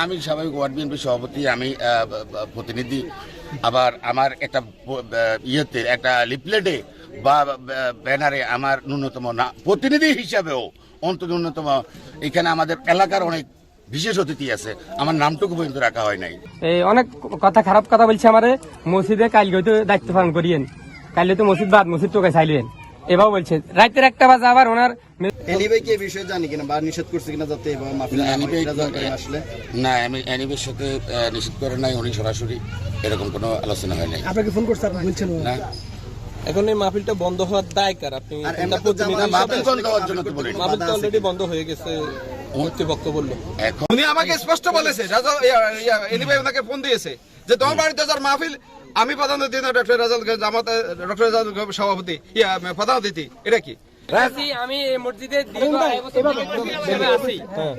আমি স্বাভাবিক word BNP সভাপতি, আমি প্রতিনিধি। আবার আমার একটা ইয়েতে, একটা লিপলেটে বা ব্যানারে আমার ন্যূনতম না, প্রতিনিধি হিসাবেও অন্তত ন্যূনতম, এখানে আমাদের এলাকার অনেক বিশেষ অতিথি আছে। আমার নামটুকু পর্যন্ত রাখা হয় নাই। এই, অনেক কথা খারাপ কথা বলছে আমারে। মসজিদে কালকে হয়তো দায়িত্ব পালন করিয়েন। কাল হয়তো মসজিদ বাদ, মসজিদ টোকে চাইলেন এভাবে বলছে। রাতের একটা বাজে আবার ওনার এনি ভাই কি বিষয়ে জানি কিনা বা নিষেধ করছে কিনা যাতে এভাবে মাহফিল না অ্যানিবে- রেজাল্ট করে আসলে? না আমি অ্যানিবের সাথে নিষেধ করে নাই উনি সরাসরি এরকম কোনো আলোচনা হয় নাই। আপনাকে ফোন করছে আপনি বলছেন না। এখন এই মাহফিলটা বন্ধ হওয়ার দায় কার? আপনি বন্ধ তো বলিনি। মাহফিল তো অলরেডি বন্ধ হয়ে গেছে কর্তৃপক্ষ বলল। উনি আমাকে স্পষ্ট বলেছে রাজা এনি ভাই ওনাকে ফোন দিয়েছে। যে তোমার বাড়িতে যার মাহফিল আমি প্রধান অতিথি না ডক্টর রাজাল জামাত ডক্টর রাজাল সভাপতি ইয়া প্রধান অতিথি। এটা কি? আমি এই মসজিদে।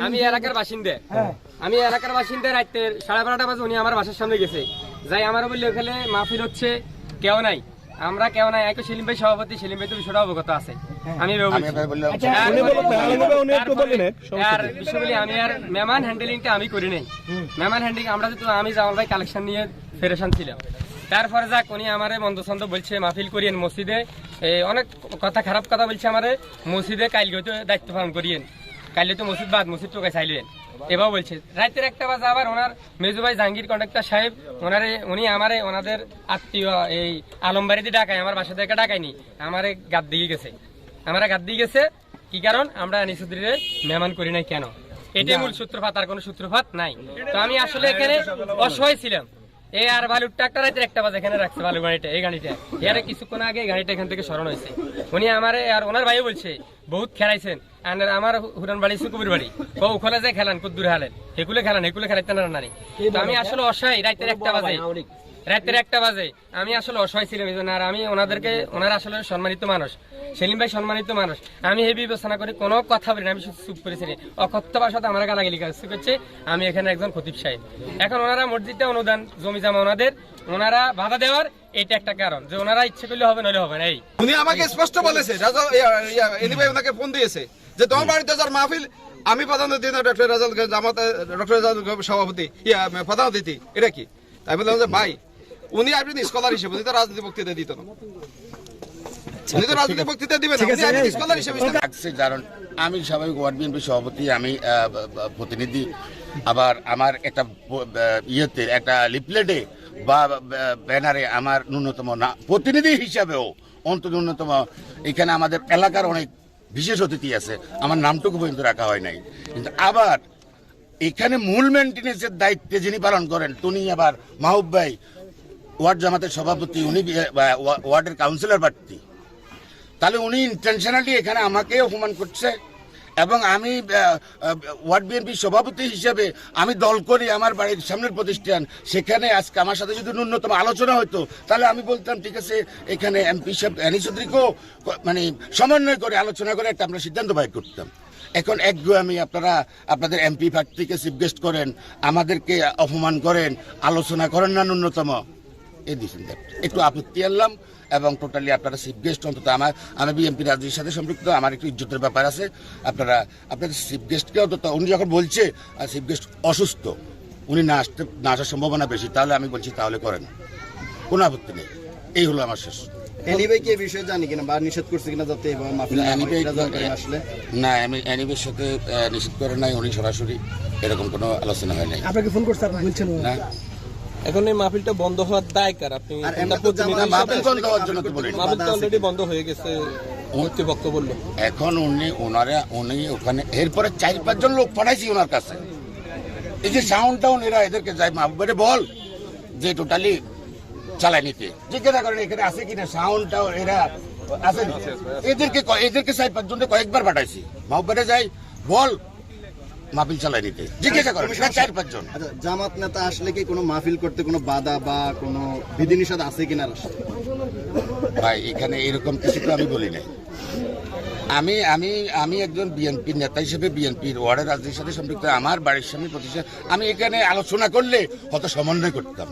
আমি এলাকার বাসিন্দা। আমি এলাকার বাসিন্দা রাত্রে সাড়ে বারোটা বাজে উনি আমার বাসার সামনে গেছে। যাই আমার বললে ওখানে মাহফিল হচ্ছে কেউ নাই। আমরা কেউ নাই এক সেলিম ভাই সভাপতি সেলিম ভাই তো বিষয়টা অবগত আছে। আমি এভাবে আমি বলছি। এবার বললাম আর- আমি আর মেমান হ্যান্ডেলিংটা আমি করি নাই। মেমান হ্যান্ডেলিং আমরা যেহেতু আমি জামাল ভাই কালেকশন নিয়ে ফেরেশান ছিলাম। তারপরে যাক উনি আমারে মন্দ ছন্দ বলছে মাহফিল করিয়েন মসজিদে। অনেক কথা খারাপ কথা বলছে আমারে। মসজিদে কালকে হয়তো দায়িত্ব পালন করিয়েন। কালকে তো মসজিদ বাদ মসজিদ টোকে চাইলেন। এভাবে বলছে, রাতের একটা বাজে আবার ওনার মেজু ভাই জাহাঙ্গীর কন্ডাক্টর সাহেব, ওনারে, উনি আমারে ওনাদের আত্মীয়, এই আলমবাড়িতে ডাকায়, আমার বাসা থেকে ডাকায়নি, আমারে গাদ দিয়ে গেছে। আমরা গাদ দিয়ে গেছে, কি কারণ? আমরা নিশুদ্রিরে মেহমান করি নাই কেন? এটাই মূল সূত্রপাত, আর কোনো সূত্রপাত নাই। তো আমি আসলে এখানে অসহায় ছিলাম। এই আর বালুর ট্রাক্টর রাতের একটা বাজে এখানে রাখছে বালু গাড়িটা এই গাড়িটা। এর কিছুক্ষণ আগে গাড়িটা এখান থেকে সরানো হয়েছে। উনি আমারে, আর ওনার ভাই বলছে, বহুত খেলাইছেন। আর আমার হুরান বাড়ি সুকুবির বাড়ি। ও ওখানে যায় খেলান কুদ্দুর হালেন। হেকুলে খেলান হেকুলে খেলাইতেন না নারী তো আমি আসলে অসহায় রাতের একটা বাজে। রাতের একটা বাজে। আমি আসলে অসহায় ছিলাম এই জন্য আর আমি ওনাদেরকে ওনারা আসলে সম্মানিত মানুষ। সেলিম ভাই সম্মানিত মানুষ। আমি এই বিবেচনা করে কোনো কথা বলি না আমি শুধু চুপ করেছি অকথ্য ভাষাতে আমার গালাগালি কাজ করছে আমি এখানে একজন খতিব সাহেব। এখন ওনারা মসজিদটা অনুদান জমি জামা ওনাদের ওনারা বাধা দেওয়ার এটা একটা কারণ। যে ওনারা ইচ্ছে করলে হবে নইলে হবে না এই। উনি আমাকে স্পষ্ট বলেছে রাজা এনি ভাই ওনাকে ফোন দিয়েছে। যে তোমার বাড়িতে যার মাহফিল আমি প্রধান অতিথি না ডক্টর রাজাল জামাত ডক্টর রাজাল সভাপতি ইয়া প্রধান অতিথি এটা কি? তাই বললাম যে ভাই উনি আসবেন স্কলার হিসেবে উনি তো রাজনীতি বক্তৃতা দিত না। উনি তো রাজনীতি বক্তৃতা দিবেন না উনি আসবেন স্কলার হিসেবে কারণ আমি স্বাভাবিক ওয়ার্ড বিএনপি সভাপতি আমি প্রতিনিধি আবার আমার একটা ইয়েতে একটা লিপলেটে বা ব্যানারে আমার ন্যূনতম না প্রতিনিধি হিসাবেও অন্তত ন্যূনতম এখানে আমাদের এলাকার অনেক বিশেষ অতিথি আছে। আমার নামটুকু পর্যন্ত রাখা হয় নাই। কিন্তু আবার এখানে মূল মেনটেন্সের দায়িত্বে যিনি পালন করেন, তিনি আবার মাহবুব ভাই, ওয়ার্ড জামাতের সভাপতি, উনি ওয়া- ওয়ার্ডের কাউন্সিলর প্রার্থী। তাহলে উনি ইন্টেনশনালি এখানে আমাকে অপমান করছে। এবং আমি ওয়ার্ড বিএনপি সভাপতি হিসেবে আমি দল করি আমার বাড়ির সামনের প্রতিষ্ঠান। সেখানে আজকে আমার সাথে যদি ন্যূনতম আলোচনা হতো তাহলে আমি বলতাম, ঠিক আছে, এখানে এমপি সাহেব অ্যানি চৌধুরীকেও মানে সমন্বয় করে, আলোচনা করে, একটা আমরা সিদ্ধান্ত বাইর করতাম। এখন একগু আমি আপনারা, আপনাদের এমপি প্রার্থীকে চিফ গেস্ট করেন, আমাদেরকে অপমান করেন, আলোচনা করেন না ন্যূনতম। এই দিয়েছেন একটু আপত্তি আনলাম এবং টোটালি আপনারা চিফ গেস্ট অন্তত আমার আমি বিএনপি রাজনীতির সাথে সম্পৃক্ত আমার একটু ইজ্জতের ব্যাপার আছে। আপনারা আপনাদের চিফ গেস্টকে অন্তত উনি যখন বলছে চিফ গেস্ট অসুস্থ উনি না আসতে না আসার সম্ভাবনা বেশি তাহলে আমি বলছি তাহলে করেন। কোনো আপত্তি নেই। এই হলো আমার শেষ। এনি কি এই বিষয়ে জানি কিনা বা নিষেধ করছে কিনা যাতে না আমি অ্যানিবের সাথে নিষেধ করে নাই উনি সরাসরি এরকম কোনো আলোচনা হয় নাই। আপনাকে ফোন করছে আপনি বলছেন না। এখন এই মাহফিলটা বন্ধ হওয়ার দায় কার? আপনি মাহফিল বন্ধ তো অলরেডি বন্ধ হয়ে গেছে কর্তৃপক্ষ বলল। এখন উনি ওনারা উনি ওখানে এরপরে চার পাঁচজন লোক পাঠাইছি ওনার কাছে। এই যে সাউন্ড টাউন এরা এদেরকে যাই মাহবুবের বল যে টোটালি চালায় নিতে। জিজ্ঞাসা করেন এখানে আছে কিনা? সাউন্ড টাউন এরা আছে নি? এদেরকে এদেরকে চার পাঁচজনকে কয়েকবার পাঠাইছি। মাহবুবের যাই বল মাহফিল চালাই নিতে জিজ্ঞাসা করেন এরা চার পাঁচজন আচ্ছা জামাত নেতা আসলে কি কোনো মাহফিল করতে কোনো বাধা বা কোনো বিধিনিষেধ আছে কিনা? ভাই এখানে এরকম কিছু তো আমি বলি নাই। আমি আমি আমি একজন বিএনপি নেতা হিসেবে বিএনপির ওয়ার্ডের রাজনীতির সাথে সম্পৃক্ত আমার বাড়ির সামনে প্রতিষ্ঠা আমি এখানে আলোচনা করলে হয়তো সমন্বয় করতাম।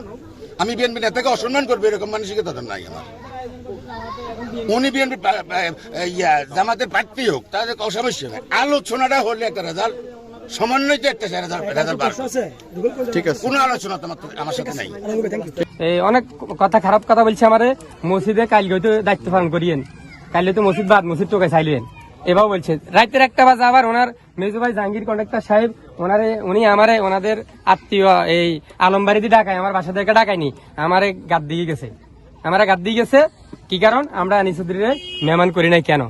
আমি বিএনপি নেতাকে অসম্মান করব এরকম মানসিকতা তো নাই আমার। উনি বিএনপি ইয়া জামাতের প্রার্থী হোক তাদের অসমস্যা আলোচনাটা হলে একটা রেজাল্ট একটা ঠিক আছে। কোনো আলোচনা তোমার আমার সাথে নাই। এই অনেক কথা খারাপ কথা বলছে আমারে। মসজিদে কাল হয়তো দায়িত্ব পালন করিয়েন। কাল হয়তো মসজিদ বাদ মসজিদ টোকে চাইলেন। এভাবে বলছে রাতের একটা বাজে আবার ওনার মেজু ভাই জাহাঙ্গীর কন্ডাক্টর সাহেব ওনারে উনি আমারে ওনাদের আত্মীয় এই আলমবাড়িতে ডাকায় আমার বাসা থেকে ডাকায়নি। আমারে গাদ দিয়ে গেছে। আমারে গাদ দিয়ে গেছে কি কারণ? আমরা আনিসুদ্দিরে মেহমান করি নাই কেন?